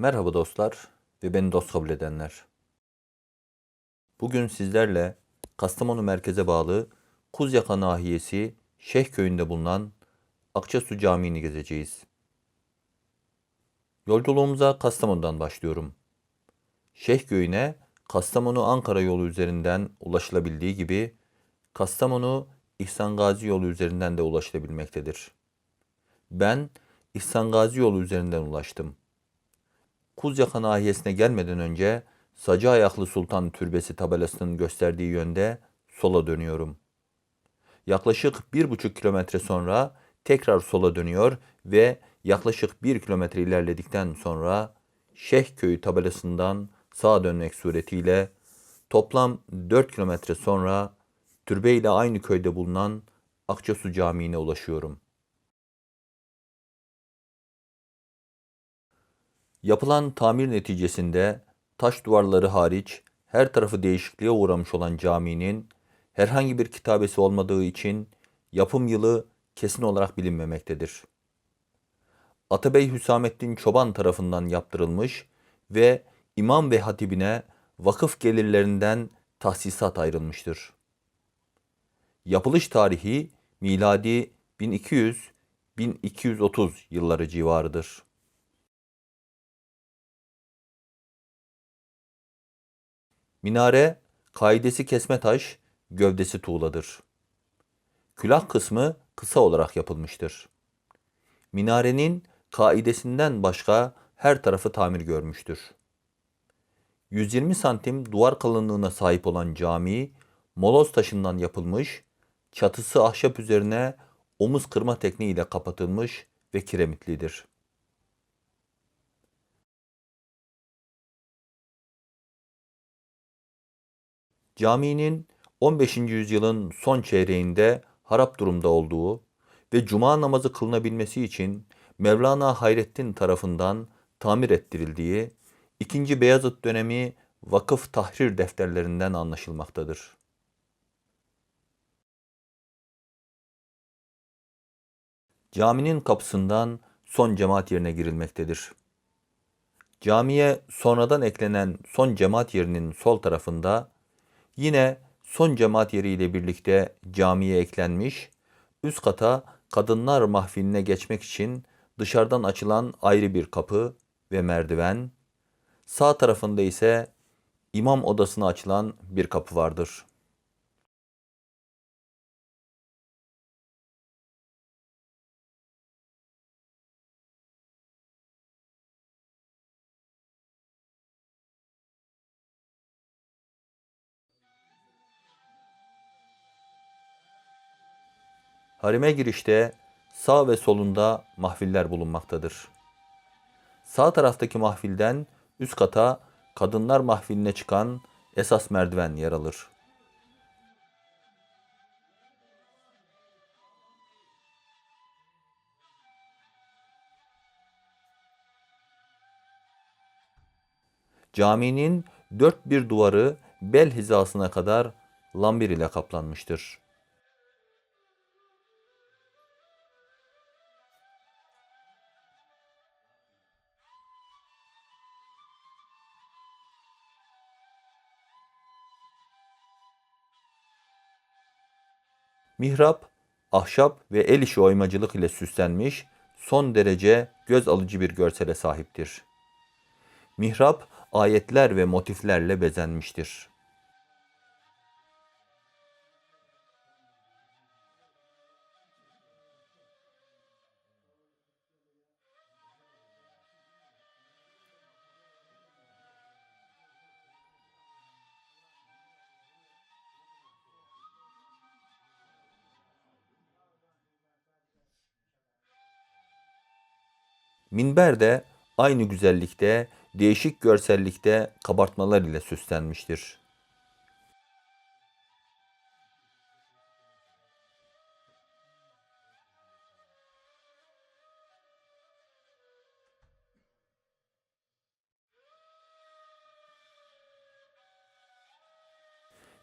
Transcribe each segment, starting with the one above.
Merhaba dostlar ve beni dost kabul edenler. Bugün sizlerle Kastamonu merkeze bağlı Kuzyaka nahiyesi Şeyh köyünde bulunan Akçasu Camii'ni gezeceğiz. Yolculuğumuza Kastamonu'dan başlıyorum. Şeyh köyüne Kastamonu Ankara yolu üzerinden ulaşılabildiği gibi Kastamonu İhsan Gazi yolu üzerinden de ulaşılabilmektedir. Ben İhsan Gazi yolu üzerinden ulaştım. Kuzyaka nahiyesine gelmeden önce Sacı Ayaklı Sultan Türbesi tabelasının gösterdiği yönde sola dönüyorum. Yaklaşık bir buçuk kilometre sonra tekrar sola dönüyor ve yaklaşık bir kilometre ilerledikten sonra Şeyh Köyü tabelasından sağa dönmek suretiyle toplam 4 kilometre sonra türbe ile aynı köyde bulunan Akçasu Camii'ne ulaşıyorum. Yapılan tamir neticesinde taş duvarları hariç her tarafı değişikliğe uğramış olan caminin herhangi bir kitabesi olmadığı için yapım yılı kesin olarak bilinmemektedir. Atabey Hüsamettin Çoban tarafından yaptırılmış ve imam ve hatibine vakıf gelirlerinden tahsisat ayrılmıştır. Yapılış tarihi miladi 1200-1230 yılları civarıdır. Minare, kaidesi kesme taş, gövdesi tuğladır. Külah kısmı kısa olarak yapılmıştır. Minarenin kaidesinden başka her tarafı tamir görmüştür. 120 santim duvar kalınlığına sahip olan cami, moloz taşından yapılmış, çatısı ahşap üzerine omuz kırma tekniğiyle kapatılmış ve kiremitlidir. Caminin 15. yüzyılın son çeyreğinde harap durumda olduğu ve cuma namazı kılınabilmesi için Mevlana Hayrettin tarafından tamir ettirildiği 2. Beyazıt dönemi vakıf tahrir defterlerinden anlaşılmaktadır. Caminin kapısından son cemaat yerine girilmektedir. Camiye sonradan eklenen son cemaat yerinin sol tarafında Yine son cemaat yeriyle birlikte camiye eklenmiş, üst kata kadınlar mahfiline geçmek için dışarıdan açılan ayrı bir kapı ve merdiven, sağ tarafında ise imam odasına açılan bir kapı vardır. Harime girişte sağ ve solunda mahfiller bulunmaktadır. Sağ taraftaki mahfilden üst kata kadınlar mahfiline çıkan esas merdiven yer alır. Caminin dört bir duvarı bel hizasına kadar lambir ile kaplanmıştır. Mihrap, ahşap ve el işi oymacılık ile süslenmiş, son derece göz alıcı bir görsele sahiptir. Mihrap, ayetler ve motiflerle bezenmiştir. Minber de aynı güzellikte, değişik görsellikte kabartmalar ile süslenmiştir.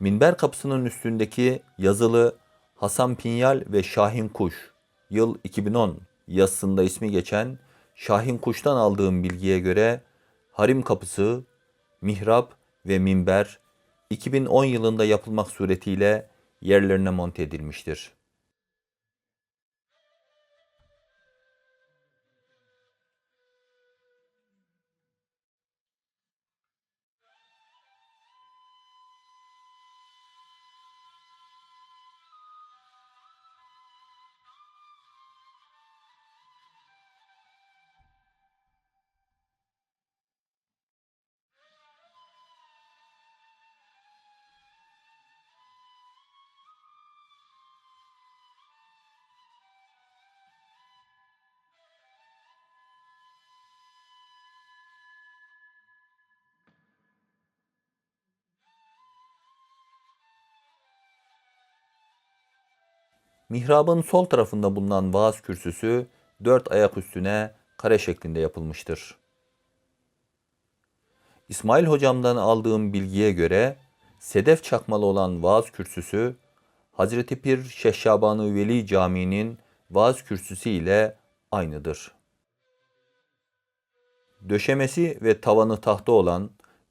Minber kapısının üstündeki yazılı Hasan Pinyal ve Şahin Kuş yıl 2010 yazısında ismi geçen Şahin Kuş'tan aldığım bilgiye göre harim kapısı, mihrap ve minber 2010 yılında yapılmak suretiyle yerlerine monte edilmiştir. Mihrabın sol tarafında bulunan vaaz kürsüsü dört ayak üstüne kare şeklinde yapılmıştır. İsmail hocamdan aldığım bilgiye göre sedef çakmalı olan vaaz kürsüsü Hazreti Pir Şeyh Şaban-ı Veli Camii'nin vaaz kürsüsü ile aynıdır. Döşemesi ve tavanı tahta olan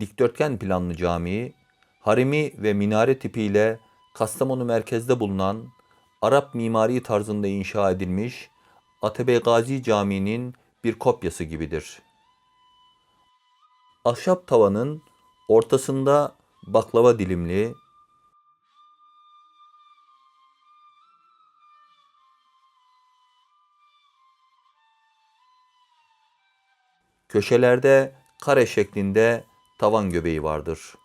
dikdörtgen planlı cami, harimi ve minare tipiyle Kastamonu merkezde bulunan Arap mimari tarzında inşa edilmiş Atabe Gazi Camii'nin bir kopyası gibidir. Ahşap tavanın ortasında baklava dilimli, köşelerde kare şeklinde tavan göbeği vardır.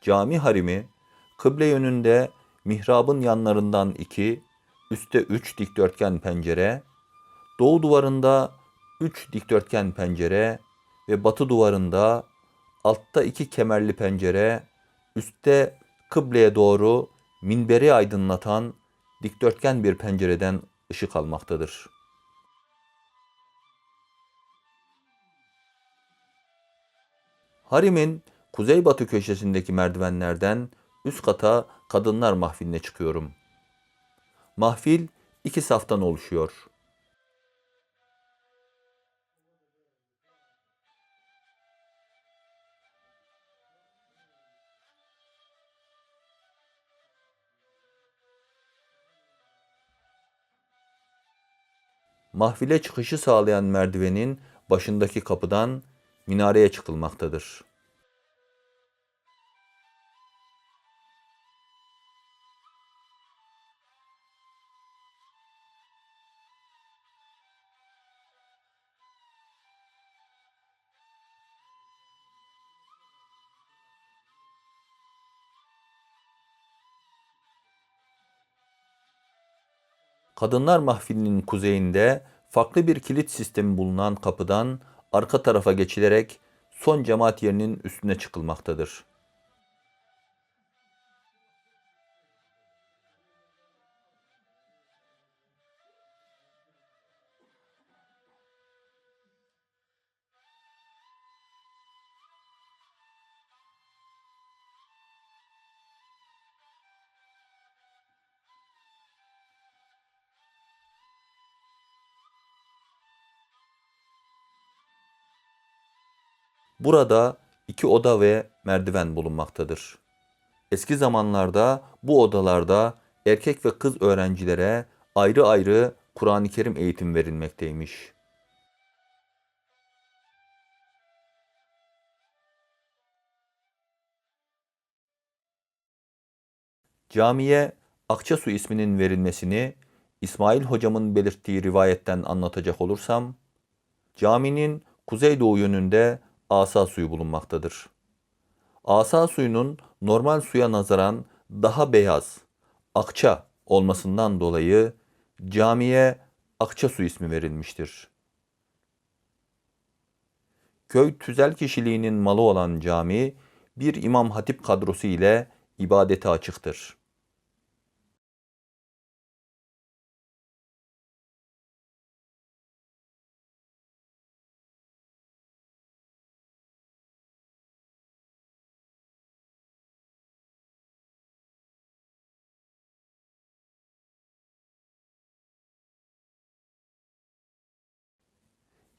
Cami harimi kıble yönünde mihrabın yanlarından iki, üstte üç dikdörtgen pencere, doğu duvarında üç dikdörtgen pencere ve batı duvarında altta iki kemerli pencere, üstte kıbleye doğru minberi aydınlatan dikdörtgen bir pencereden ışık almaktadır. Harimin kuzeybatı köşesindeki merdivenlerden üst kata kadınlar mahfiline çıkıyorum. Mahfil iki saftan oluşuyor. Mahfile çıkışı sağlayan merdivenin başındaki kapıdan minareye çıkılmaktadır. Kadınlar mahfilinin kuzeyinde farklı bir kilit sistemi bulunan kapıdan arka tarafa geçilerek son cemaat yerinin üstüne çıkılmaktadır. Burada iki oda ve merdiven bulunmaktadır. Eski zamanlarda bu odalarda erkek ve kız öğrencilere ayrı ayrı Kur'an-ı Kerim eğitim verilmekteymiş. Camiye Akçasu isminin verilmesini İsmail hocamın belirttiği rivayetten anlatacak olursam, caminin kuzeydoğu yönünde asa suyu bulunmaktadır. Asa suyunun normal suya nazaran daha beyaz, akça olmasından dolayı camiye Akça su ismi verilmiştir. Köy tüzel kişiliğinin malı olan cami bir imam hatip kadrosu ile ibadete açıktır.